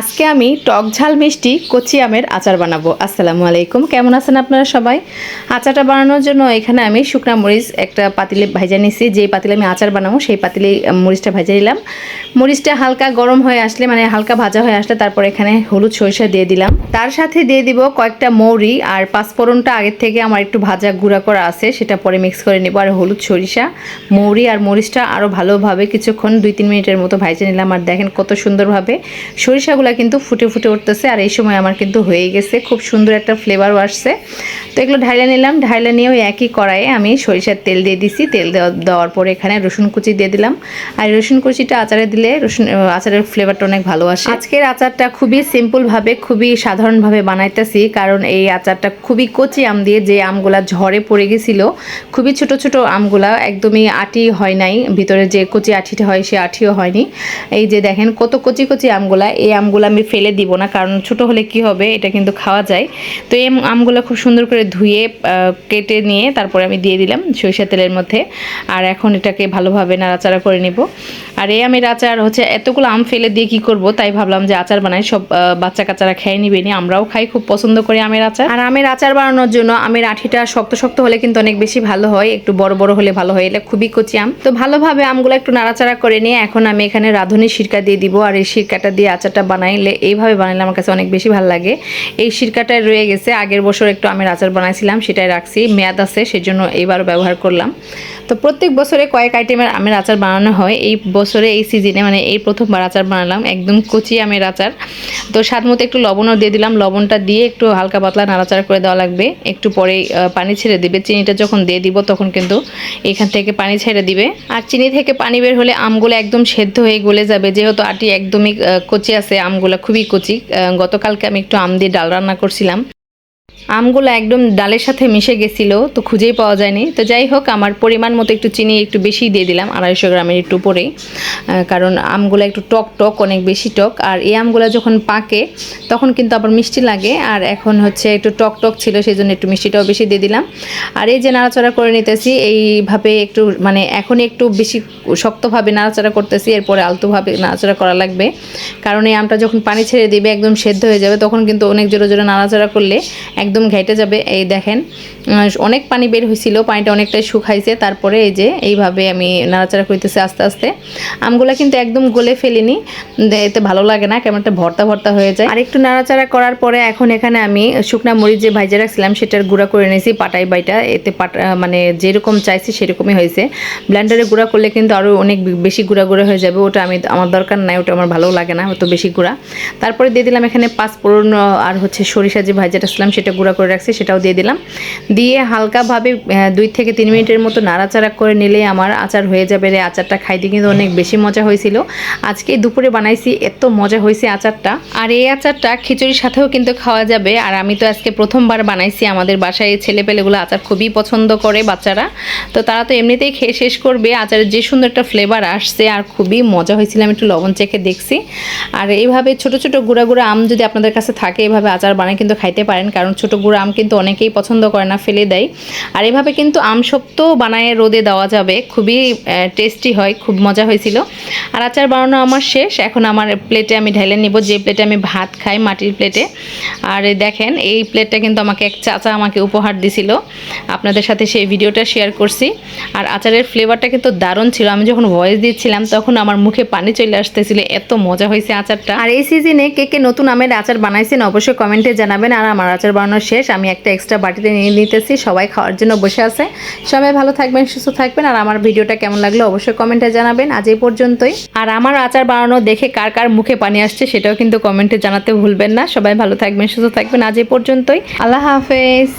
আজকে আমি টক ঝাল মিষ্টি কচি আমের আচার বানাবো। আসসালামু আলাইকুম, কেমন আছেন আপনারা সবাই? আচারটা বানানোর জন্য এখানে আমি শুকনা মরিচ একটা পাতিলে ভাজা নিয়েছি যেই পাতিলে আমি আচার বানাবো, সেই পাতিলে মরিচটা ভাজা নিলাম। মরিচটা হালকা গরম হয়ে আসলে মানে হালকা ভাজা হয়ে আসলে তারপর এখানে হলুদ সরিষা দিয়ে দিলাম। তার সাথে দিয়ে দিব কয়েকটা মৌরি আর পাঁচফোড়নটা আগের থেকে আমার একটু ভাজা গুঁড়া করা আছে, সেটা পরে মিক্স করে নেব। আর হলুদ সরিষা, মৌরি আর মরিচটা আরও ভালোভাবে কিছুক্ষণ দুই তিন মিনিটের মতো ভাজে নিলাম। আর দেখেন কত সুন্দরভাবে সরিষাগুলো কিন্তু ফুটে ফুটে উঠতেছে আর এই সময় আমার কিন্তু হয়ে গেছে। খুব সুন্দর একটা ফ্লেভারও আসছে। তো এগুলো ঢাইলা নিলাম। ঢাইলা নিয়েও একই কড়াইয়ে আমি সরিষার তেল দিয়ে দিছি। তেল দেওয়ার পরে এখানে রসুন কুচি দিয়ে দিলাম। আর রসুন কুচিটা আচারে দিলে রসুন আচারের ফ্লেভারটা অনেক ভালো আসে। আজকের আচারটা খুবই সিম্পলভাবে খুবই সাধারণভাবে বানাইতেছি। কারণ এই আচারটা খুবই কচি আম দিয়ে যে আমগুলা ঝড়ে পড়ে গেছিল, খুবই ছোট ছোট আমগুলা একদমই আটি হয় নাই। ভিতরে যে কচি আঠিটা হয় সে আঠিও হয়নি। এই যে দেখেন কত কচি কচি আমগুলা। এই আমগুলো আমি ফেলে দিব না, কারণ ছোট হলে কি হবে, এটা কিন্তু খাওয়া যায়। তো এই আমগুলো খুব সুন্দর করে ধুয়ে কেটে নিয়ে তারপরে আমি দিয়ে দিলাম সরিষা তেলের মধ্যে। আর এখন এটাকে ভালোভাবে নাড়াচাড়া করে নিব। আর এই আমের আচার হচ্ছে, এতগুলো আম ফেলে দিয়ে কি করব? তাই ভাবলাম যে আচার বানাই, সব বাচ্চা কাচ্চারা খেয়ে নিবে নি। আমরাও খাই, খুব পছন্দ করি আমের আচার। আর আমের আচার বানানোর জন্য আমের আঠিটা শক্ত শক্ত হলে কিন্তু অনেক বেশি ভালো হয়, একটু বড় বড় হলে ভালো হয়, এটা খুবই কচি আম। তো ভালোভাবে আমগুলো একটু নাড়াচাড়া করে নিয়ে এখন আমি এখানে রাঁধুনি সিরকা দিয়ে দিব, আর এই সিরকাটা দিয়ে আচারটা বানাইলে, এইভাবে বানাইলে আমার কাছে অনেক বেশি ভালো লাগে। এই সিরকাটায় রয়ে গেছে, আগের বছর একটু আমের আচার বানাইছিলাম, সেটাই রাখছি, মেয়াদ আছে, সেজন্য এইবারও ব্যবহার করলাম। তো প্রত্যেক বছরে কয়েক আইটেমের আমের আচার বানানো হয়, এই বছরে, এই সিজনে মানে এই প্রথমবার আচার বানালাম, একদম কচি আমের আচার। তো স্বাদ মতো একটু লবণও দিয়ে দিলাম, লবণটা দিয়ে একটু হালকা পাতলা নাড়াচাড়া করে দেওয়া লাগবে। একটু পরে পানি ছেড়ে দিবে, চিনিটা যখন দিয়ে দিব, তখন কিন্তু এখান থেকে পানি ছেড়ে দিবে। আর চিনি থেকে পানি বের হলে আমগুলো একদম সেদ্ধ হয়ে গলে যাবে, যেহেতু আটি একদমই কচি আছে আমগুলো খুবই কচি। গতকালকে আমি একটু আম দিয়ে ডাল রান্না করছিলাম। আমগুলো একদম ডালের সাথে মিশে গেছিল, তো খুঁজেই পাওয়া যায়নি। তো যাই হোক, আমার পরিমাণ মতো একটু চিনি একটু বেশি দিয়ে দিলাম, আড়াইশো গ্রামের একটু উপরে কারণ আমগুলো একটু টক টক, অনেক বেশি টক। আর এই আমগুলো যখন পাকে, তখন কিন্তু আবার মিষ্টি লাগে। আর এখন হচ্ছে একটু টক টক ছিল সেই জন্য একটু মিষ্টিটাও বেশি দিয়ে দিলাম। আর এই যে নাড়াচাড়া করে নিতেছি, এইভাবে একটু মানে এখন একটু বেশি শক্তভাবে নাড়াচাড়া করতেছি, এরপরে আলতোভাবে নাড়াচাড়া করা লাগবে। কারণ এই আমটা যখন পানি ছেড়ে দিবে, একদম সেদ্ধ হয়ে যাবে, তখন কিন্তু অনেক জোরে জোরে নাড়াচাড়া করলে একদম ঘেটে যাবে। এই দেখেন অনেক পানি বের হয়েছিল পানিটা অনেকটাই শুকাইছে। তারপরে এই যে, এইভাবে আমি নাড়াচাড়া করতেছি আস্তে আস্তে। আমগুলো কিন্তু একদম গলে ফেলিনি। এতে ভালো লাগে না, কেমন একটা ভর্তা ভর্তা হয়ে যায়। আর একটু নাড়াচাড়া করার পরে এখন এখানে আমি শুকনা মরিচ যে ভাইজে রাখছিলাম, সেটার গুঁড়া করে নিয়েছি পাটাই বাইটা। এতে পাটা মানে যেরকম চাইছি সেরকমই হয়েছে। ব্লেন্ডারে গুঁড়া করলে কিন্তু আরও অনেক বেশি গুঁড়া গুঁড়া হয়ে যাবে। ওটা আমি, আমার দরকার নাই, ওটা আমার ভালো লাগে না, অত বেশি গুঁড়া। তারপরে দিয়ে দিলাম এখানে পাঁচফোড়ন আর হচ্ছে সরিষা যে ভাজাটা ছিলাম, সেটা গুঁড়া করে রাখছি, সেটাও দিয়ে দিলাম। দিয়ে হালকাভাবে দুই থেকে তিন মিনিটের মতো নাড়াচাড়া করে নিলেই আমার আচার হয়ে যাবে রে। আচারটা খাইতে কিন্তু অনেক বেশি মজা হয়েছিল। আজকে দুপুরে বানাইছি, এত মজা হয়েছে আচারটা। আর এই আচারটা খিচুড়ির সাথেও কিন্তু খাওয়া যাবে। আর আমি তো আজকে প্রথমবার বানাইছি, আমাদের বাসায় ছেলে পেলেগুলো আচার খুবই পছন্দ করে বাচ্চারা। তো তারা তো এমনিতেই খেয়ে শেষ করবে। আচারের যে সুন্দর একটা ফ্লেভার আসছে, আর খুবই মজা হয়েছিল। আমি একটু লবণ চেখে দেখছি। আর এইভাবে ছোট ছোট গুঁড়া গুঁড়া আম যদি আপনাদের কাছে থাকে, এভাবে আচার বানিয়ে কিন্তু খাইতে পারেন। কারণ ছোট গুঁড়া আম কিন্তু অনেকেই পছন্দ করে না, ফেলে দেয়। আর এভাবে কিন্তু আম শক্ত বানায় রোদে দেওয়া যাবে। খুবই টেস্টি হয়, খুব মজা হয়েছিল। আর আচার বানানো আমার শেষ। এখন আমার প্লেটে আমি ঢেলে নিব। যে প্লেটে আমি ভাত খাই মাটির প্লেটে আর দেখেন, এই প্লেটটা কিন্তু আমাকে এক চাচা আমাকে উপহার দিছিল। আপনাদের সাথে সেই ভিডিওটা শেয়ার করছি। আর আচারের ফ্লেভারটা কিন্তু দারুণ ছিল। আমি যখন ভয়েস দিচ্ছিলাম, তখন আমার মুখে পানি চলে আসতেছিল। এত মজা হয়েছে আচারটা। আর এই সিজনে কে কে নতুন আমের আচার বানাইছেন, অবশ্যই কমেন্টে জানাবেন। আর আমার আচার বানানো শেষ। আমি একটা এক্সট্রা বাটিতে নিয়ে নিতেছি। সবাই খাওয়ার জন্য বসে আছে। সবাই ভালো থাকবেন, সুস্থ থাকবেন। আর আমার ভিডিওটা কেমন লাগল অবশ্যই কমেন্টে জানাবেন। আজ এই পর্যন্তই। আর আমার আচার বানানো দেখে কার কার মুখে পানি আসছে সেটাও কিন্তু কমেন্টে জানাতে ভুলবেন না। সবাই ভালো থাকবেন, সুস্থ থাকবেন। আজ এই পর্যন্তই। আল্লাহ হাফেজ।